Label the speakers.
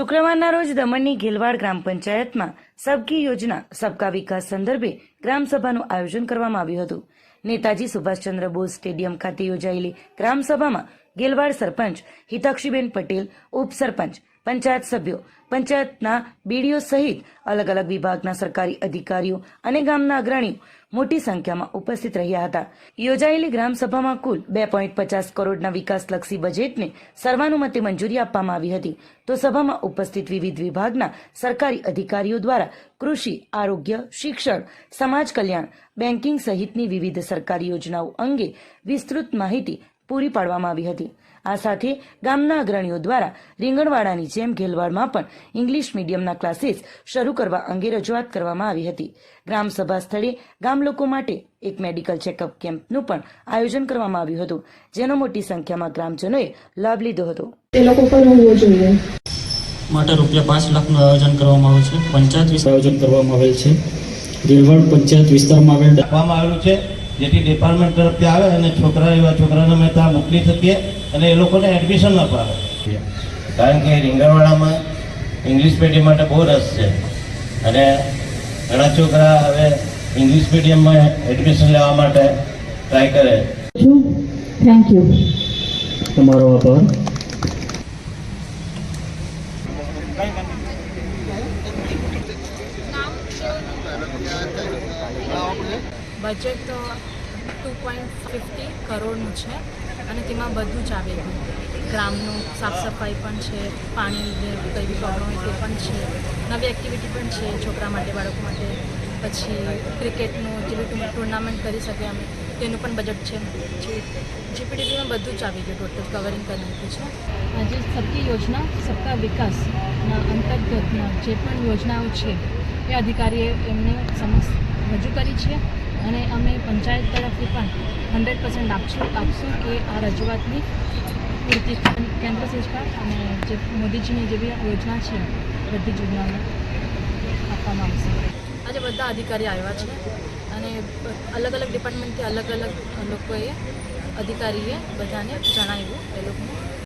Speaker 1: શુક્રવારના રોજ દમણની ગેલવાડ ગ્રામ પંચાયતમાં સબકી યોજના, સબકા વિકાસ સંદર્ભે ગ્રામસભાનું આયોજન કરવામાં આવ્યું હતું. નેતાજી સુભાષચંદ્ર બોઝ સ્ટેડિયમ ખાતે યોજાયેલી ગ્રામસભામાં ગેલવાડ સરપંચ હિતાક્ષીબેન પટેલ ઉપસરપંચ પંચાયત સભ્યો, પંચાયતના બીડીઓ સહિત અલગ અલગ વિભાગના સરકારી અધિકારીઓ અને ગામના અગ્રણીઓ મોટી સંખ્યામાં ઉપસ્થિત રહ્યા હતા. યોજાયેલી ગ્રામસભામાં કુલ બે પોઈન્ટ પચાસ કરોડના વિકાસલક્ષી બજેટને સર્વાનુમતે મંજૂરી આપવામાં આવી હતી. તો સભામાં ઉપસ્થિત વિવિધ વિભાગના સરકારી અધિકારીઓ દ્વારા કૃષિ, આરોગ્ય, શિક્ષણ, સમાજ કલ્યાણ, બેન્કિંગ સહિતની વિવિધ સરકારી યોજનાઓ અંગે વિસ્તૃત માહિતી પૂરી પાડવામાં આવી હતી. આ સાથે ગામના અગ્રણીઓ દ્વારા રીંગણવાડાની જેમ ઘેલવાડમાં પણ ઇંગ્લિશ મીડિયમના ક્લાસીસ શરૂ કરવા અંગે રજૂઆત કરવામાં આવી હતી. ગ્રામસભા સ્થળે ગામ લોકો માટે એક મેડિકલ ચેકઅપ કેમ્પનું પણ આયોજન કરવામાં આવ્યું હતું જેનો મોટી સંખ્યામાં ગ્રામજનોએ લાભ લીધો હતો.
Speaker 2: તે લોકો પર હોવો જોઈએ.
Speaker 3: માટે રૂપિયા પાંચ લાખનું આયોજન કરવામાં આવ્યું છે. પંચાયત વિસ્તાર આયોજન કરવામાં આવેલ છે. ગેલવાડ પંચાયત વિસ્તારમાં આવેલ
Speaker 4: આપવામાં આવેલું છે. જેથી ડિપાર્ટમેન્ટ તરફથી આવે અને છોકરા એવા છોકરાને અમે ત્યાં મોકલી શકીએ અને એ લોકોને એડમિશન અપાવે. કારણ કે રીંગણવાડામાં ઇંગ્લિશ મીડિયમ માટે બહુ રસ છે. અને ઘણા છોકરા હવે ઇંગ્લિશ મીડિયમમાં એડમિશન લેવા માટે ટ્રાય કરે
Speaker 2: છું. થેન્ક યુ
Speaker 3: તમારો આભાર.
Speaker 5: બજેટ ટુ પોઈન્ટ ફિફ્ટી કરોડનું છે અને તેમાં બધું જ આવે ગ્રામનું સાફ સફાઈ પણ છે, પાણી કંઈ બી તે પણ છે, નવી એક્ટિવિટી પણ છે છોકરા માટે, બાળકો માટે. પછી ક્રિકેટનું જે બી ટુર્નામેન્ટ કરી શકે અમે, તેનું પણ બજેટ છે. જીપીડીપીમાં બધું જ આવી ગયું ટોટલ કવરિંગ કરી નાખ્યું છે. આજે સબકી યોજના, સબકા વિકાસના અંતર્ગતના જે પણ યોજનાઓ છે, એ અધિકારીએ એમને સમક્ષ રજૂ કરી છે. અને અમે પંચાયત તરફથી પણ હંડ્રેડ પર્સન્ટ આપશું આપશું કે આ રજૂઆતની પૂરતી કેન્દ્ર સરકાર અને જે મોદીજીની જે બી યોજના છે, બધી જ યોજનાઓને આપવામાં આવશે. આજે બધા અધિકારી આવ્યા છે અને અલગ અલગ ડિપાર્ટમેન્ટથી અલગ અલગ લોકોએ અધિકારીએ બધાને જણાવ્યું એ લોકોને.